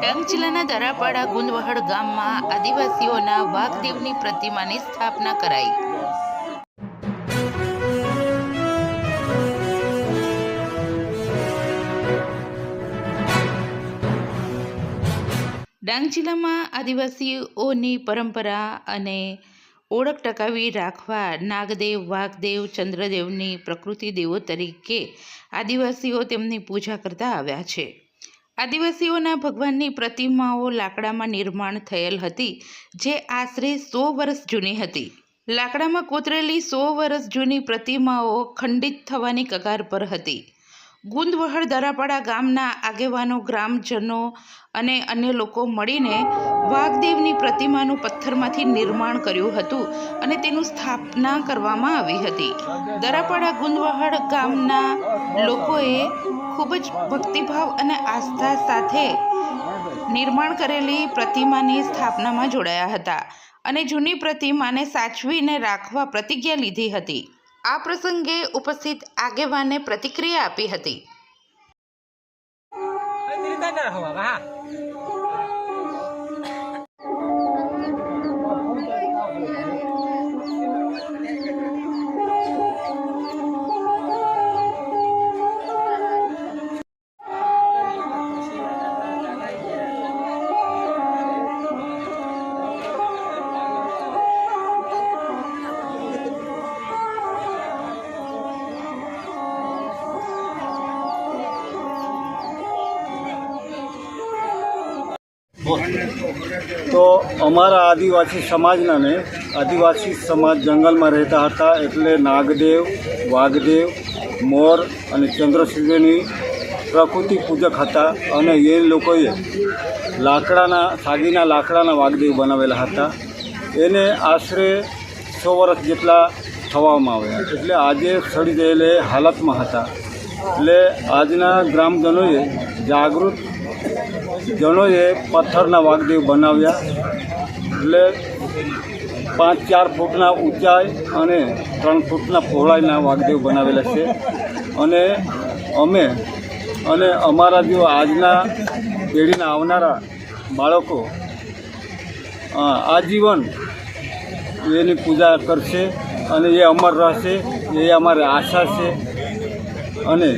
ડાંગ જિલ્લાના દરાપાડા ગુંદવહડ ગામમાં આદિવાસીઓના વાઘદેવની પ્રતિમાની સ્થાપના કરાઈ. ડાંગ જિલ્લામાં આદિવાસીઓની પરંપરા અને ઓળખ ટકાવી રાખવા નાગદેવ, વાઘદેવ, ચંદ્રદેવની પ્રકૃતિ દેવો તરીકે આદિવાસીઓ તેમની પૂજા કરતા આવ્યા છે. આદિવાસીઓના ભગવાનની પ્રતિમાઓ લાકડામાં નિર્માણ થયેલ હતી, જે આશરે સો વર્ષ જૂની હતી. લાકડામાં કોતરેલી સો વર્ષ જૂની પ્રતિમાઓ ખંડિત થવાની કગાર પર હતી. ગુંદવહળ દરાપાડા ગામના આગેવાનો, ગ્રામજનો અને અન્ય લોકો મળીને વાઘદેવની પ્રતિમાનું પથ્થરમાંથી નિર્માણ કર્યું હતું અને તેનું સ્થાપના કરવામાં આવી હતી. દરાપાડા ગુંદવાહડ ગામના લોકોએ ખૂબ જ ભક્તિભાવ અને આસ્થા સાથે નિર્માણ કરેલી પ્રતિમાની સ્થાપનામાં જોડાયા હતા અને જૂની પ્રતિમાને સાચવીને રાખવા પ્રતિજ્ઞા લીધી હતી. આ પ્રસંગે ઉપસ્થિત આગેવાને પ્રતિક્રિયા આપી હતી. તો અમારા આદિવાસી સમાજના ને આદિવાસી સમાજ જંગલમાં રહેતા હતા એટલે નાગદેવ, વાઘદેવ, મોર અને ચંદ્રસૂર્યની પ્રકૃતિ પૂજક હતા અને એ લોકોએ લાકડાના, સાગીના લાકડાના વાઘદેવ બનાવેલા હતા. એને આશરે સો વર્ષ જેટલા થવામાં આવ્યા. એટલે આજે સડી ગયેલે હાલતમાં હતા. એટલે આજના ગ્રામજનોએ જાગૃત જણોએ પથ્થરના વાઘદેવ બનાવ્યા. એટલે પાંચ, ચાર ફૂટના ઊંચાઈ અને ત્રણ ફૂટના પહોળાઈના વાઘદેવ બનાવેલા છે. અને અમે અને અમારા જો આજના પેઢીના આવનારા બાળકો આજીવન એની પૂજા કરશે અને એ અમર રહેશે, એ અમારી આશા છે. અને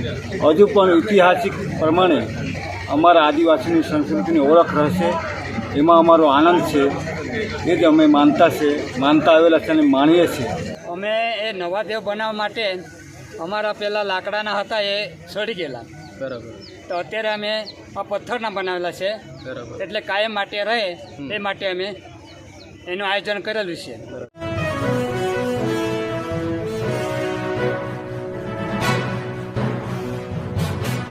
હજુ પણ ઐતિહાસિક પ્રમાણે અમારા આદિવાસીની સંસ્કૃતિની ઓળખ રહેશે. એમાં અમારો આનંદ છે. એ જ અમે માનતા છે. માનતા આવેલા છે અને માનીએ છીએ. અમે એ નવા દેવ બનાવવા માટે અમારા પહેલાં લાકડાના હતા એ સડી ગયેલા. બરાબર. તો અત્યારે અમે આ પથ્થરના બનાવેલા છે. બરાબર. એટલે કાયમ માટે રહે એ માટે અમે એનું આયોજન કરેલું છે.